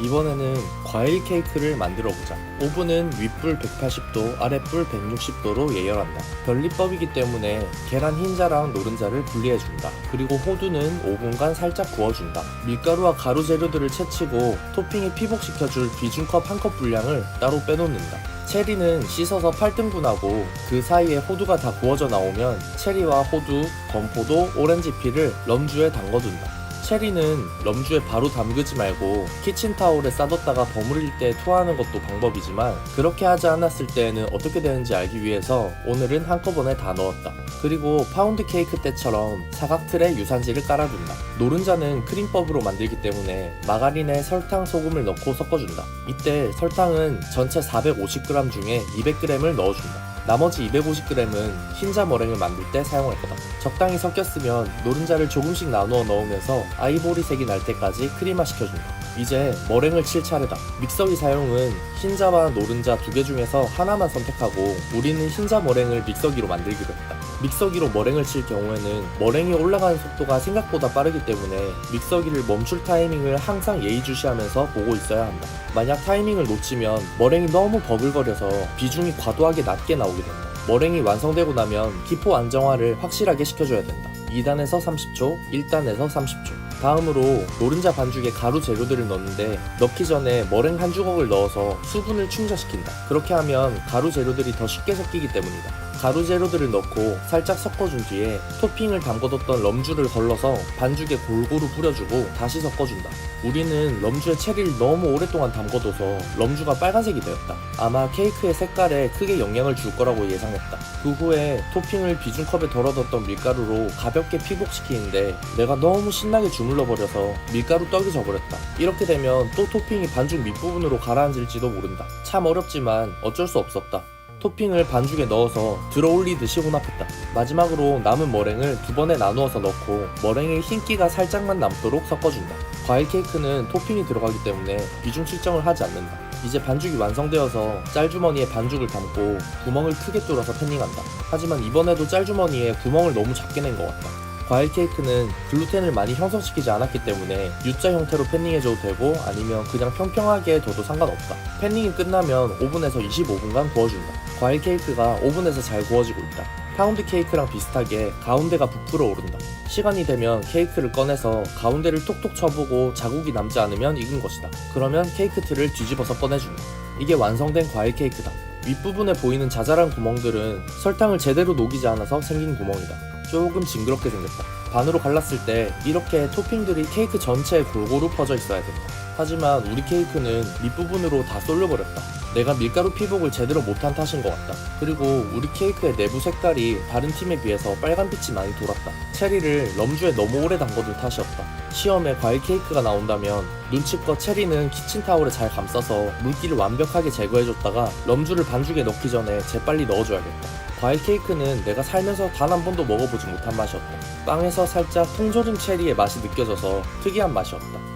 이번에는 과일 케이크를 만들어 보자. 오븐은 윗불 180도, 아랫불 160도로 예열한다. 변리법이기 때문에 계란 흰자랑 노른자를 분리해준다. 그리고 호두는 5분간 살짝 구워준다. 밀가루와 가루 재료들을 채치고 토핑에 피복시켜줄 비중컵 한 컵 분량을 따로 빼놓는다. 체리는 씻어서 8등분하고 그 사이에 호두가 다 구워져 나오면 체리와 호두, 건포도, 오렌지 피를 럼주에 담궈둔다. 체리는 럼주에 바로 담그지 말고 키친타올에 싸뒀다가 버무릴 때 투하하는 것도 방법이지만 그렇게 하지 않았을 때에는 어떻게 되는지 알기 위해서 오늘은 한꺼번에 다 넣었다. 그리고 파운드 케이크 때처럼 사각틀에 유산지를 깔아둔다. 노른자는 크림법으로 만들기 때문에 마가린에 설탕, 소금을 넣고 섞어준다. 이때 설탕은 전체 450g 중에 200g을 넣어준다. 나머지 250g은 흰자 머랭을 만들 때 사용할 거다. 적당히 섞였으면 노른자를 조금씩 나누어 넣으면서 아이보리색이 날 때까지 크림화 시켜준다. 이제 머랭을 칠 차례다. 믹서기 사용은 흰자와 노른자 두 개 중에서 하나만 선택하고 우리는 흰자 머랭을 믹서기로 만들기로 했다. 믹서기로 머랭을 칠 경우에는 머랭이 올라가는 속도가 생각보다 빠르기 때문에 믹서기를 멈출 타이밍을 항상 예의주시하면서 보고 있어야 한다. 만약 타이밍을 놓치면 머랭이 너무 버글거려서 비중이 과도하게 낮게 나오 게 된다. 머랭이 완성되고 나면 기포 안정화를 확실하게 시켜줘야 된다. 2단에서 30초, 1단에서 30초. 다음으로 노른자 반죽에 가루 재료들을 넣는데 넣기 전에 머랭 한 주걱을 넣어서 수분을 충전시킨다. 그렇게 하면 가루 재료들이 더 쉽게 섞이기 때문이다. 가루 재료들을 넣고 살짝 섞어준 뒤에 토핑을 담궈뒀던 럼주를 걸러서 반죽에 골고루 뿌려주고 다시 섞어준다. 우리는 럼주에 체리를 너무 오랫동안 담궈둬서 럼주가 빨간색이 되었다. 아마 케이크의 색깔에 크게 영향을 줄 거라고 예상했다. 그 후에 토핑을 비중컵에 덜어뒀던 밀가루로 가볍게 피복시키는데 내가 너무 신나게 주물러 버려서 밀가루 떡이 져버렸다. 이렇게 되면 또 토핑이 반죽 밑부분으로 가라앉을지도 모른다. 참 어렵지만 어쩔 수 없었다. 토핑을 반죽에 넣어서 들어 올리듯이 혼합했다. 마지막으로 남은 머랭을 두 번에 나누어서 넣고 머랭의 흰기가 살짝만 남도록 섞어준다. 과일 케이크는 토핑이 들어가기 때문에 비중 측정을 하지 않는다. 이제 반죽이 완성되어서 짤주머니에 반죽을 담고 구멍을 크게 뚫어서 패닝한다. 하지만 이번에도 짤주머니에 구멍을 너무 작게 낸 것 같다. 과일 케이크는 글루텐을 많이 형성시키지 않았기 때문에 U자 형태로 패닝해줘도 되고 아니면 그냥 평평하게 둬도 상관없다. 패닝이 끝나면 오븐에서 25분간 구워준다. 과일 케이크가 오븐에서 잘 구워지고 있다. 파운드 케이크랑 비슷하게 가운데가 부풀어 오른다. 시간이 되면 케이크를 꺼내서 가운데를 톡톡 쳐보고 자국이 남지 않으면 익은 것이다. 그러면 케이크 틀을 뒤집어서 꺼내준다. 이게 완성된 과일 케이크다. 윗부분에 보이는 자잘한 구멍들은 설탕을 제대로 녹이지 않아서 생긴 구멍이다. 조금 징그럽게 생겼다. 반으로 갈랐을 때 이렇게 토핑들이 케이크 전체에 골고루 퍼져 있어야 된다. 하지만 우리 케이크는 밑부분으로 다 쏠려버렸다. 내가 밀가루 피복을 제대로 못한 탓인 것 같다. 그리고 우리 케이크의 내부 색깔이 다른 팀에 비해서 빨간빛이 많이 돌았다. 체리를 럼주에 너무 오래 담궈둔 탓이었다. 시험에 과일 케이크가 나온다면 눈치껏 체리는 키친타올에 잘 감싸서 물기를 완벽하게 제거해줬다가 럼주를 반죽에 넣기 전에 재빨리 넣어줘야겠다. 과일 케이크는 내가 살면서 단 한 번도 먹어보지 못한 맛이었다. 빵에서 살짝 통조림 체리의 맛이 느껴져서 특이한 맛이었다.